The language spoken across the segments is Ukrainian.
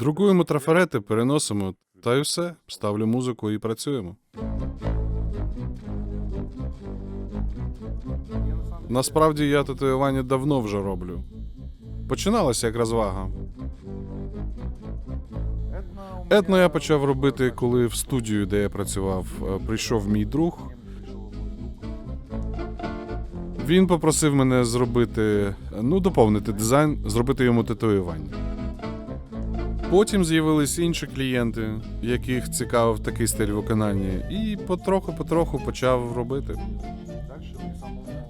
Друкуємо трафарети, переносимо, та й все. Ставлю музику і працюємо. Насправді я татуювання давно вже роблю. Починалося як розвага. Етно я почав робити, коли в студію, де я працював, е, прийшов мій друг. Він попросив мене зробити, ну, доповнити дизайн, зробити йому татуювання. Потім з'явились інші клієнти, яких цікавив такий стиль виконання, і потроху-потроху почав робити.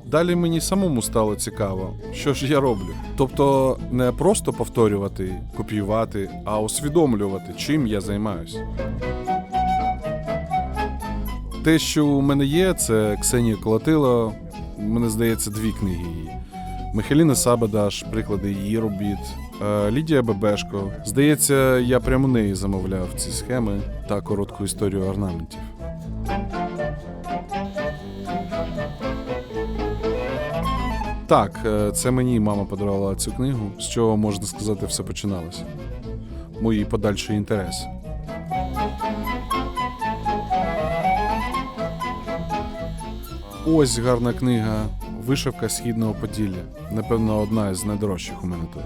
Далі мені самому стало цікаво, що ж я роблю. Тобто не просто повторювати, копіювати, а усвідомлювати, чим я займаюся. Те, що у мене є, це Ксенія Колотило, мене здається, дві книги її. Михайліна Сабадаш, приклади її робіт. Е, Лідія Бебешко. Здається, я прямо неї замовляв ці схеми та коротку історію орнаментів. Так, е, це мені мама подарувала цю книгу, з чого можна сказати, все починалося. Мої подальші інтереси. Ось гарна книга Вишивка східного Поділля. Напевно, одна із найдорожчих у мене тут.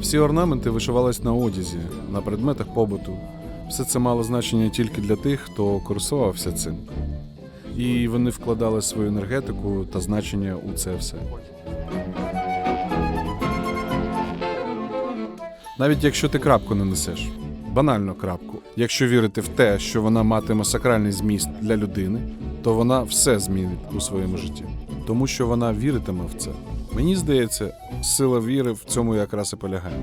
Всі орнаменти вишивались на одязі, на предметах побуту. Все це мало значення тільки для тих, хто користувався цим. І вони вкладали свою енергетику та значення у це все. Навіть якщо ти крапку не несеш, банально крапку. Якщо вірити в те, що вона матиме сакральний зміст для людини, то вона все змінить у своєму житті, тому що вона віритиме в це. Мені здається, сила віри в цьому якраз і полягає.